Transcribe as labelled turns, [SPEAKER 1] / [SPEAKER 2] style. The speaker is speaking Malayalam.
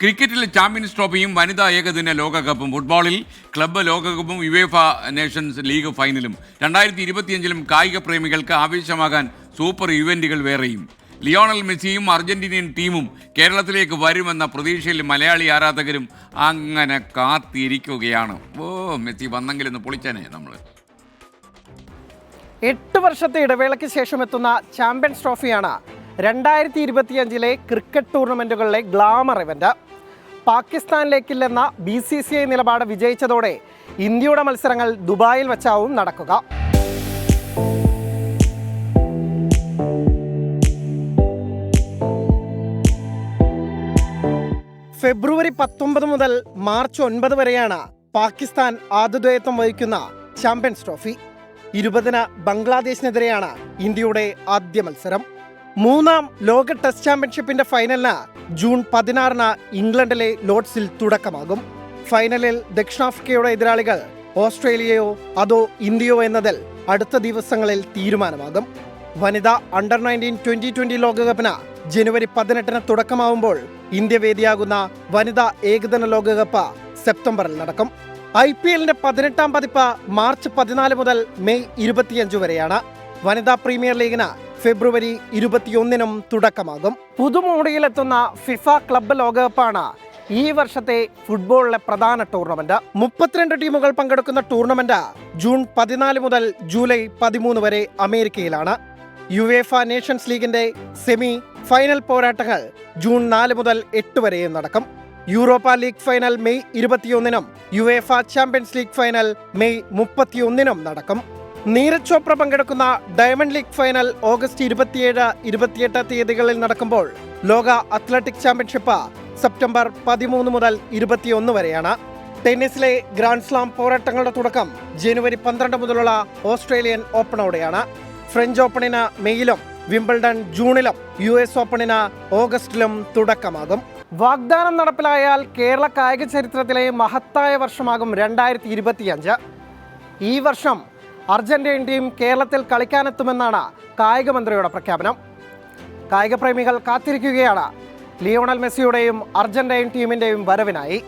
[SPEAKER 1] ക്രിക്കറ്റിൽ ചാമ്പ്യൻസ് ട്രോഫിയും വനിതാ ഏകദിന ലോകകപ്പും. ഫുട്ബോളിൽ ക്ലബ്ബ് ലോകകപ്പും യുവേഫ നേഷൻസ് ലീഗ് ഫൈനലും രണ്ടായിരത്തി ഇരുപത്തിയഞ്ചിലും കായിക പ്രേമികൾക്ക് ആവേശമാകാൻ സൂപ്പർ ഇവന്റുകൾ വേറെയും. ലിയോണൽ മെസ്സിയും അർജന്റീനിയൻ ടീമും കേരളത്തിലേക്ക് വരുമെന്ന പ്രതീക്ഷയിൽ മലയാളി ആരാധകരും അങ്ങനെ കാത്തിരിക്കുകയാണ്. ഓ മെസ്സി വന്നെങ്കിലൊന്ന് പൊളിച്ചനെ നമ്മൾ
[SPEAKER 2] എട്ട് വർഷത്തെ ഇടവേളയ്ക്ക് ശേഷം എത്തുന്ന ചാമ്പ്യൻസ് ട്രോഫിയാണ് രണ്ടായിരത്തി ഇരുപത്തിയഞ്ചിലെ ക്രിക്കറ്റ് ടൂർണമെന്റുകളിലെ ഗ്ലാമർ ഇവന്റ് പാകിസ്ഥാനിലേക്കില്ലെന്ന ബി സി സി ഐ നിലപാട് വിജയിച്ചതോടെ ഇന്ത്യയുടെ മത്സരങ്ങൾ ദുബായിൽ വച്ചാവും നടക്കുക. ഫെബ്രുവരി പത്തൊമ്പത് മുതൽ മാർച്ച് ഒൻപത് വരെയാണ് പാകിസ്ഥാൻ ആതിഥേയത്വം വഹിക്കുന്ന ചാമ്പ്യൻസ് ട്രോഫി. ഇരുപതിന് ബംഗ്ലാദേശിനെതിരെയാണ് ഇന്ത്യയുടെ ആദ്യ മത്സരം. മൂന്നാം ലോക ടെസ്റ്റ് ചാമ്പ്യൻഷിപ്പിന്റെ ഫൈനലിന് ജൂൺ പതിനാറിന് ഇംഗ്ലണ്ടിലെ ലോഡ്സിൽ തുടക്കമാകും. ഫൈനലിൽ ദക്ഷിണാഫ്രിക്കയുടെ എതിരാളികൾ ഓസ്ട്രേലിയയോ അതോ ഇന്ത്യയോ എന്നതിൽ അടുത്ത ദിവസങ്ങളിൽ തീരുമാനമാകും. വനിതാ അണ്ടർ നയന്റീൻ ട്വന്റി ട്വന്റി ലോകകപ്പിന് ജനുവരി പതിനെട്ടിന് തുടക്കമാവുമ്പോൾ ഇന്ത്യ വേദിയാകുന്ന വനിതാ ഏകദിന ലോകകപ്പ് സെപ്റ്റംബറിൽ നടക്കും. ഐ പി എല്ലിന്റെ പതിനെട്ടാം പതിപ്പ് മാർച്ച് പതിനാല് മുതൽ മെയ് ഇരുപത്തിയഞ്ച് വരെയാണ്. വനിതാ പ്രീമിയർ ലീഗിന് ഫെബ്രുവരി ഇരുപത്തിയൊന്നിനും തുടക്കമാകും. പുതുമോടിയിലെത്തുന്ന ഫിഫ ക്ലബ്ബ് ലോകകപ്പാണ് ഈ വർഷത്തെ ഫുട്ബോളിലെ പ്രധാന ടൂർണമെന്റ്. മുപ്പത്തിരണ്ട് ടീമുകൾ പങ്കെടുക്കുന്ന ടൂർണമെന്റ് ജൂൺ പതിനാല് മുതൽ ജൂലൈ പതിമൂന്ന് വരെ അമേരിക്കയിലാണ്. യുവേഫ നേഷൻസ് ലീഗിന്റെ സെമി ഫൈനൽ പോരാട്ടങ്ങൾ ജൂൺ നാല് മുതൽ എട്ട് വരെയും നടക്കും. Europa league final May ഇരുപത്തിയൊന്നിനും UEFA champions league final May മുപ്പത്തിയൊന്നിനും നടക്കും. നീരജ് ചോപ്ര പങ്കെടുക്കുന്ന ഡയമണ്ട് ലീഗ് ഫൈനൽ ഓഗസ്റ്റ് ഇരുപത്തിയേഴ് ഇരുപത്തിയെട്ട് തീയതികളിൽ നടക്കുമ്പോൾ ലോക അത്ലറ്റിക് ചാമ്പ്യൻഷിപ്പ് സെപ്റ്റംബർ പതിമൂന്ന് മുതൽ ഇരുപത്തിയൊന്ന് വരെയാണ്. ടെന്നീസിലെ ഗ്രാൻഡ് സ്ലാം പോരാട്ടങ്ങളുടെ തുടക്കം ജനുവരി പന്ത്രണ്ട് മുതലുള്ള ഓസ്ട്രേലിയൻ ഓപ്പണോടെയാണ്. ഫ്രഞ്ച് ഓപ്പണിന് മെയ്യിലും വിംബിൾഡൺ ജൂണിലും യു എസ് ഓപ്പണിന് ഓഗസ്റ്റിലും തുടക്കമാകും. വാഗ്ദാനം നടപ്പിലായാൽ കേരള കായിക ചരിത്രത്തിലെ മഹത്തായ വർഷമാകും രണ്ടായിരത്തി ഇരുപത്തിയഞ്ച്. ഈ വർഷം അർജന്റീൻ ടീം കേരളത്തിൽ കളിക്കാനെത്തുമെന്നാണ് കായിക മന്ത്രിയുടെ പ്രഖ്യാപനം. കായികപ്രേമികൾ കാത്തിരിക്കുകയാണ്. ലിയോണൽ മെസ്സിയുടെയും അർജന്റീൻ ടീമിന്റെയും വരവിനായി.